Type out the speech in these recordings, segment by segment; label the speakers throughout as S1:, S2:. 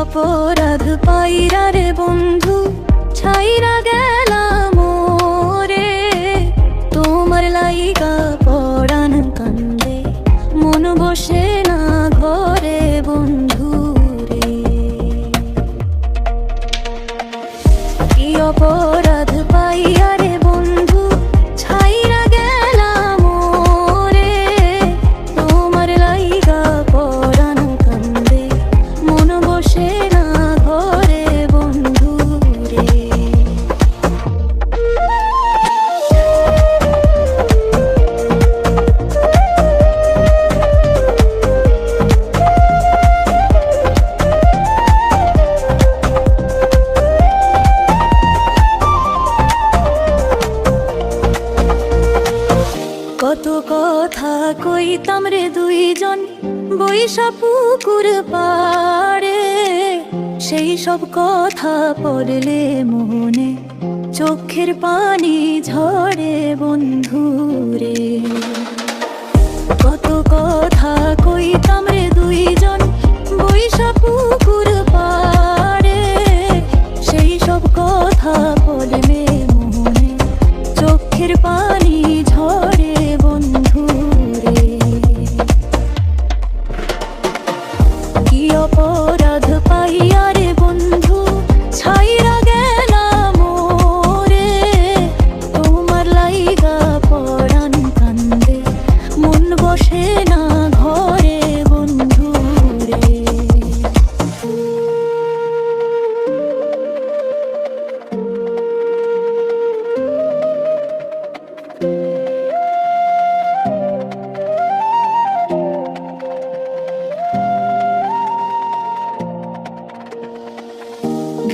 S1: অপরাধ পাইরা রে বন্ধু ছাইরা গেলাম কত কথা কইতাম রে দুইজন, বৈশা পুকুর পাড়ে। সেই সব কথা পড়লে মনে চোখের পানি ঝরে বন্ধু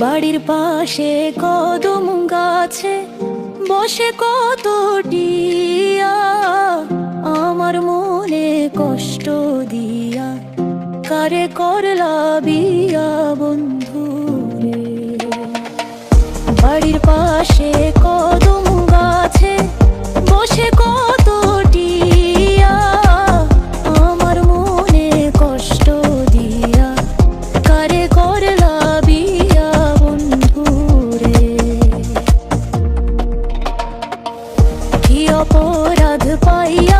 S1: বাড়ির পাশে কদম গাছে বসে কত টিয়া, আমার মনে কষ্ট দিয়া, কারে করলা বিয়া বন্ধু? অপরাধ পাইয়া